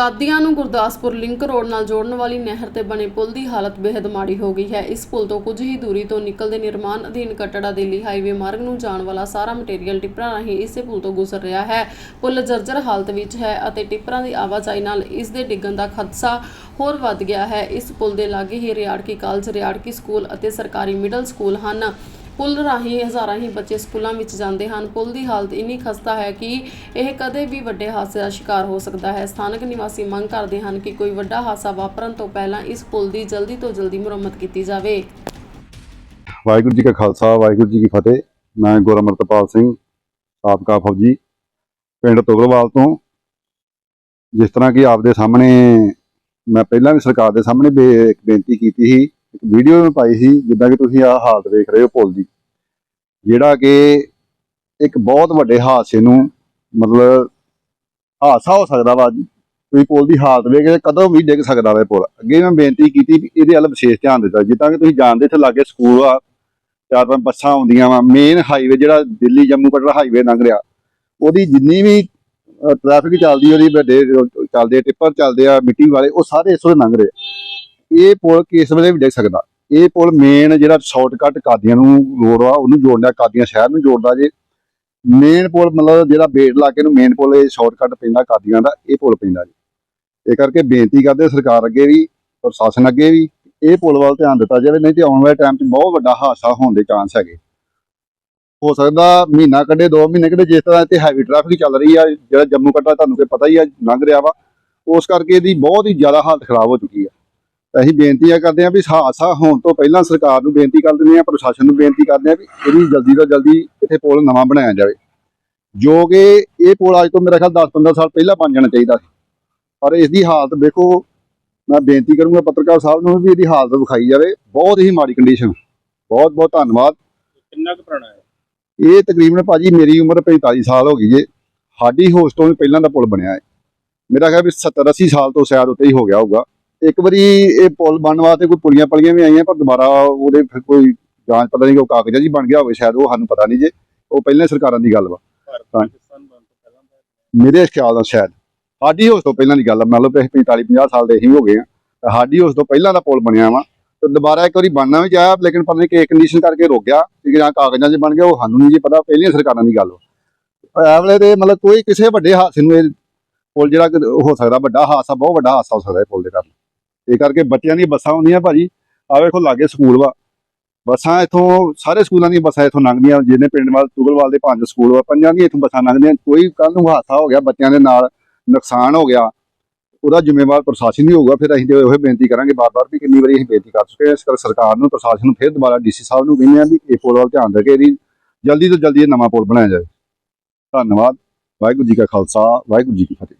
ਕਾਦੀਆਂ ਨੂੰ Gurdaspur link road ਨਾਲ ਜੋੜਨ ਵਾਲੀ ਨਹਿਰ ਤੇ ਬਣੇ ਪੁਲ ਦੀ ਹਾਲਤ ਬੇहद ਮਾੜੀ ਹੋ ਗਈ ਹੈ। ਇਸ ਪੁਲ ਤੋਂ ਕੁਝ ਹੀ ਦੂਰੀ ਤੋਂ ਨਿਕਲਦੇ ਨਿਰਮਾਣ ਅਧੀਨ ਕਟੜਾ ਦਿੱਲੀ ਹਾਈਵੇ ਮਾਰਗ ਨੂੰ ਜਾਣ ਵਾਲਾ ਸਾਰਾ ਮਟੀਰੀਅਲ ਟਿੱਪਰਾਂ ਰਾਹੀਂ ਇਸੇ ਪੁਲ ਤੋਂ ਗੁਜ਼ਰ ਰਿਹਾ ਹੈ। ਪੁਲ ਜਰਜਰ ਹਾਲਤ ਵਿੱਚ ਹੈ ਅਤੇ ਟਿੱਪਰਾਂ ਦੀ ਆਵਾਜਾਈ ਨਾਲ ਇਸ ਦੇ ਡਿੱਗਣ ਦਾ ਖਦਸ਼ਾ ਹੋਰ ਵੱਧ ਗਿਆ ਹੈ। ਇਸ ਪੁਲ ਦੇ ਲਾਗੇ ਹੀ ਰਿਆੜਕੀ ਕਾਲਜ, ਰਿਆੜਕੀ ਸਕੂਲ ਅਤੇ ਸਰਕਾਰੀ ਮਿਡਲ ਸਕੂਲ ਹਨ। ਪੁਲ ਰਾਹੀਂ ਹਜ਼ਾਰਾਂ ਹੀ ਬੱਚੇ ਸਕੂਲਾਂ ਵਿੱਚ ਜਾਂਦੇ ਹਨ। ਪੁਲ ਦੀ ਹਾਲਤ ਇੰਨੀ ਖਸਤਾ ਹੈ ਕਿ ਇਹ ਕਦੇ ਵੀ ਵੱਡੇ ਹਾਦਸੇ ਦਾ ਸ਼ਿਕਾਰ ਹੋ ਸਕਦਾ ਹੈ। ਸਥਾਨਕ ਨਿਵਾਸੀ ਮੰਗ ਕਰਦੇ ਹਨ ਕਿ ਕੋਈ ਵੱਡਾ ਹਾਦਸਾ ਵਾਪਰਨ ਤੋਂ ਪਹਿਲਾਂ ਇਸ ਪੁਲ ਦੀ ਜਲਦੀ ਤੋਂ ਜਲਦੀ ਮੁਰੰਮਤ ਕੀਤੀ ਜਾਵੇ। ਵਾਹਿਗੁਰੂ ਜੀ ਕਾ ਖਾਲਸਾ, ਵਾਹਿਗੁਰੂ ਜੀ ਕੀ ਫਤਿਹ। ਮੈਂ ਗੁਰਮਰਤਪਾਲ ਸਿੰਘ, ਸਾਬਕਾ ਫੌਜੀ ਪਿੰਡ ਤੁਗਲਵਾਲ ਤੋਂ। ਜਿਸ ਤਰ੍ਹਾਂ ਕਿ ਆਪਦੇ ਸਾਹਮਣੇ ਮੈਂ ਪਹਿਲਾਂ ਵੀ ਸਰਕਾਰ ਦੇ ਸਾਹਮਣੇ ਇੱਕ ਬੇਨਤੀ ਕੀਤੀ ਸੀ ਵੀਡੀਓ ਵੀ ਪਾਈ ਸੀ ਜਿੱਦਾਂ ਕਿ ਤੁਸੀਂ ਆਹ ਹਾਲਤ ਵੇਖ ਰਹੇ ਹੋ ਪੁਲ ਦੀ। ਜਿਹੜਾ ਕਿ ਇੱਕ ਬਹੁਤ ਵੱਡੇ ਹਾਦਸੇ ਨੂੰ ਮਤਲਬ ਹਾਦਸਾ ਹੋ ਸਕਦਾ ਵਾ ਕੋਈ ਪੁਲ ਦੀ ਹਾਲਤ ਵੇਖ ਕੇ ਕਦੋਂ ਵੀ ਡਿੱਗ ਸਕਦਾ ਵਾ ਪੁਲ। ਅੱਗੇ ਮੈਂ ਬੇਨਤੀ ਕੀਤੀ ਵੀ ਇਹਦੇ ਵੱਲ ਵਿਸ਼ੇਸ਼ ਧਿਆਨ ਦਿੱਤਾ। ਜਿੱਦਾਂ ਕਿ ਤੁਸੀਂ ਜਾਣਦੇ ਇੱਥੇ ਲਾਗੇ ਸਕੂਲ ਆ ਚਾਰ ਪੰਜ ਬੱਸਾਂ ਆਉਂਦੀਆਂ ਵਾ। ਮੇਨ ਹਾਈਵੇ ਜਿਹੜਾ ਦਿੱਲੀ ਜੰਮੂ ਕਟੜਾ ਹਾਈਵੇ ਲੰਘ ਰਿਹਾ। ਉਹਦੀ ਜਿੰਨੀ ਵੀ ਟ੍ਰੈਫਿਕ ਚੱਲਦੀ ਉਹਦੀ ਵੱਡੇ ਚੱਲਦੇ ਆ, ਟਿੱਪਰ ਚੱਲਦੇ ਆ ਮਿੱਟੀ ਵਾਲੇ ਉਹ ਸਾਰੇ ਇਸ ਵੇਲੇ ਲੰਘ ਰਹੇ। ਆ। ਇਹ ਪੁਲ ਕਿਸ ਵੇਲੇ ਵੀ ਡਿੱਗ ਸਕਦਾ? ਇਹ ਪੁਲ ਮੇਨ ਜਿਹੜਾ ਸ਼ਾਰਟਕਟ ਕਾਦੀਆਂ ਨੂੰ ਰੋਡ ਆ ਉਹਨੂੰ ਜੋੜਦਾ ਕਾਦੀਆਂ ਸ਼ਹਿਰ ਨੂੰ ਜੋੜਦਾ ਜੇ। ਮੇਨ ਪੁਲ ਮਤਲਬ ਜਿਹੜਾ ਬੇੜ ਇਲਾਕੇ ਨੂੰ ਮੇਨ ਪੁਲ, ਇਹ ਸ਼ਾਰਟਕਟ ਪੈਂਦਾ ਕਾਦੀਆਂ ਦਾ, ਇਹ ਪੁਲ ਪੈਂਦਾ ਜੀ। ਇਹ ਕਰਕੇ ਬੇਨਤੀ ਕਰਦੇ ਸਰਕਾਰ ਅੱਗੇ ਵੀ, ਪ੍ਰਸ਼ਾਸਨ ਅੱਗੇ ਵੀ, ਇਹ ਪੁਲ ਵੱਲ ਧਿਆਨ ਦਿੱਤਾ ਜਾਵੇ, ਨਹੀਂ ਤੇ ਆਉਣ ਵਾਲੇ ਟਾਈਮ 'ਚ ਬਹੁਤ ਵੱਡਾ ਹਾਦਸਾ ਹੋਣ ਦੇ ਚਾਂਸ ਹੈਗੇ। ਹੋ ਸਕਦਾ ਮਹੀਨਾ ਕੱਢੇ 2 ਮਹੀਨੇ ਕੱਢੇ, ਜਿਸ ਤਰ੍ਹਾਂ ਇੱਥੇ ਹੈਵੀ ਟ੍ਰੈਫਿਕ ਚੱਲ ਰਹੀ ਆ, ਜਿਹੜਾ ਜੰਮੂ ਕਟੜਾ ਤੁਹਾਨੂੰ ਕਿ ਪਤਾ ਹੀ ਆ, ਲੰਘ ਰਿਹਾ ਵਾ। ਉਸ ਕਰਕੇ ਇਹਦੀ ਬਹੁਤ ਹੀ ਜ਼ਿਆਦਾ ਹਾਲਤ ਖਰਾਬ ਹੋ ਚੁੱਕੀ ਆ। ਅਸੀਂ ਬੇਨਤੀਆਂ ਕਰਦੇ ਹਾਂ ਵੀ ਹਾਦਸਾ ਹੋਣ ਤੋਂ ਪਹਿਲਾਂ ਸਰਕਾਰ ਨੂੰ ਬੇਨਤੀ ਕਰ ਦਿੰਦੇ ਹਾਂ ਪ੍ਰਸ਼ਾਸਨ ਨੂੰ ਬੇਨਤੀ ਕਰਦੇ ਹਾਂ ਵੀ ਇਹਦੀ ਜਲਦੀ ਤੋਂ ਜਲਦੀ ਇੱਥੇ ਪੁਲ ਨਵਾਂ ਬਣਾਇਆ ਜਾਵੇ। ਜੋ ਕਿ ਇਹ ਪੁਲ ਅੱਜ ਤੋਂ ਮੇਰਾ ਖਿਆਲ 10-15 ਸਾਲ ਪਹਿਲਾਂ ਬਣ ਜਾਣਾ ਚਾਹੀਦਾ ਸੀ। ਪਰ ਇਸ ਦੀ ਹਾਲਤ ਵੇਖੋ ਮੈਂ ਬੇਨਤੀ ਕਰੂੰਗਾ ਪੱਤਰਕਾਰ ਸਾਹਿਬ ਨੂੰ ਵੀ ਇਹਦੀ ਹਾਲਤ ਵਿਖਾਈ ਜਾਵੇ। ਬਹੁਤ ਹੀ ਮਾੜੀ ਕੰਡੀਸ਼ਨ ਬਹੁਤ ਬਹੁਤ ਧੰਨਵਾਦ। ਕਿੰਨਾ ਕੁ ਪੁਰਾਣਾ ਹੈ? ਇਹ ਤਕਰੀਬਨ ਭਾਜੀ ਮੇਰੀ ਉਮਰ 45 ਸਾਲ ਹੋ ਗਈ ਜੇ। ਸਾਡੀ ਹੋਸ਼ ਤੋਂ ਵੀ ਪਹਿਲਾਂ ਦਾ ਪੁਲ ਬਣਿਆ ਹੈ। ਮੇਰਾ ਖਿਆਲ ਵੀ 70 80 ਸਾਲ ਤੋਂ ਸ਼ਾਇਦ ਉੱਤੇ ਹੀ ਹੋ ਗਿਆ ਹੋਊਗਾ। ਇੱਕ ਵਾਰੀ ਇਹ ਪੁਲ ਬਣਨ ਵਾਸਤੇ ਕੋਈ ਪੁਲੀਆਂ ਪਲੀਆਂ ਵੀ ਆਈਆਂ ਪਰ ਦੁਬਾਰਾ ਉਹਦੇ ਫਿਰ ਕੋਈ ਜਾਂਚ ਪਤਾ ਨਹੀਂ ਕਿ ਉਹ ਕਾਗਜ਼ਾਂ 'ਚ ਹੀ ਬਣ ਗਿਆ ਹੋਵੇ ਸ਼ਾਇਦ ਉਹ ਸਾਨੂੰ ਪਤਾ ਨਹੀਂ ਜੇ ਉਹ ਪਹਿਲਾਂ ਸਰਕਾਰਾਂ ਦੀ ਗੱਲ ਵਾ। ਹਾਂ। ਦਾ ਮੇਰੇ ਖਿਆਲ ਨਾਲ ਸ਼ਾਇਦ ਸਾਡੀ ਹੋਸ਼ ਤੋਂ ਪਹਿਲਾਂ ਦੀ ਗੱਲ ਆ ਮੰਨ ਲਓ ਅਸੀਂ 45 50 ਸਾਲ ਦੇ ਅਸੀਂ ਹੋ ਗਏ ਆ ਸਾਡੀ ਹੋਸ਼ ਤੋਂ ਪਹਿਲਾਂ ਦਾ ਪੁਲ ਬਣਿਆ ਵਾ ਤੇ ਦੁਬਾਰਾ ਇੱਕ ਵਾਰੀ ਬਣਨਾ ਵੀ ਚਾਹਿਆ ਲੇਕਿਨ ਪਤਾ ਨਹੀਂ ਕਿ ਕੰਡੀਸ਼ਨ ਕਰਕੇ ਰੁਕ ਗਿਆ ਕਿ ਜਾਂ ਕਾਗਜ਼ਾਂ 'ਚ ਬਣ ਗਿਆ ਉਹ ਸਾਨੂੰ ਨਹੀਂ ਜੀ ਪਤਾ ਪਹਿਲੀਆਂ ਸਰਕਾਰਾਂ ਦੀ ਗੱਲ ਵਾ। ਐ ਵੇਲੇ ਤੇ ਮਤਲਬ ਕੋਈ ਕਿਸੇ ਵੱਡੇ ਹਾਦਸੇ ਨੂੰ ਇਹ ਪੁਲ ਜਿਹੜਾ ਕਿ ਹੋ ਸਕਦਾ ਵੱਡਾ ਹਾਦਸਾ ਬਹੁਤ ਵੱਡਾ ਹਾਦਸਾ ਹੋ ਸਕਦਾ ਇਹ ਪੁਲ ਦੇ ਕਾਰਨ। ਇਹ ਕਰਕੇ ਬੱਚਿਆਂ ਦੀਆਂ ਬੱਸਾਂ ਹੁੰਦੀਆਂ ਭਾਜੀ। ਆ ਵੇਖੋ ਲਾਗੇ ਸਕੂਲ ਵਾ। ਬੱਸਾਂ ਇੱਥੋਂ, ਸਾਰੇ ਸਕੂਲਾਂ ਦੀਆਂ ਬੱਸਾਂ ਇੱਥੋਂ ਲੰਘਦੀਆਂ ਜਿਹਨੇ ਪਿੰਡ ਵਾਲ, ਤੁਗਲਵਾਲ ਦੇ ਪੰਜ ਸਕੂਲ ਵਾ, ਪੰਜਾਂ ਦੀਆਂ ਇੱਥੋਂ ਬੱਸਾਂ ਲੰਘਦੀਆਂ। ਕੋਈ ਕੱਲ ਨੂੰ ਹਾਦਸਾ ਹੋ ਗਿਆ, ਬੱਚਿਆਂ ਦੇ ਨਾਲ ਨੁਕਸਾਨ ਹੋ ਗਿਆ। ਉਹਦਾ ਜ਼ਿੰਮੇਵਾਰ ਪ੍ਰਸ਼ਾਸਨ ਹੀ ਹੋਊਗਾ, ਫਿਰ ਅਸੀਂ ਤੇ ਉਹ ਬੇਨਤੀ ਕਰਾਂਗੇ ਬਾਰ-ਬਾਰ ਵੀ ਕਿੰਨੀ ਵਾਰੀ ਅਸੀਂ ਬੇਨਤੀ ਕਰ ਚੁੱਕੇ ਹਾਂ। ਇਸ ਕਰ ਸਰਕਾਰ ਨੂੰ, ਪ੍ਰਸ਼ਾਸਨ ਨੂੰ ਫਿਰ ਦੁਬਾਰਾ ਡੀਸੀ ਸਾਹਿਬ ਨੂੰ ਕਹਿੰਦੇ ਆ ਵੀ ਇਹ ਪੁਲ ਵੱਲ ਧਿਆਨ ਦੇ ਕੇ ਇਹਦੀ ਜਲਦੀ ਤੋਂ ਜਲਦੀ ਇਹ ਨਵਾਂ ਪੁਲ ਬਣਾਇਆ ਜਾਵੇ। ਧੰਨਵਾਦ। ਵਾਹਿਗੁਰੂ ਜੀ ਕਾ ਖਾਲਸਾ, ਵਾਹਿਗੁਰੂ ਜੀ ਕੀ ਫਤਿਹ।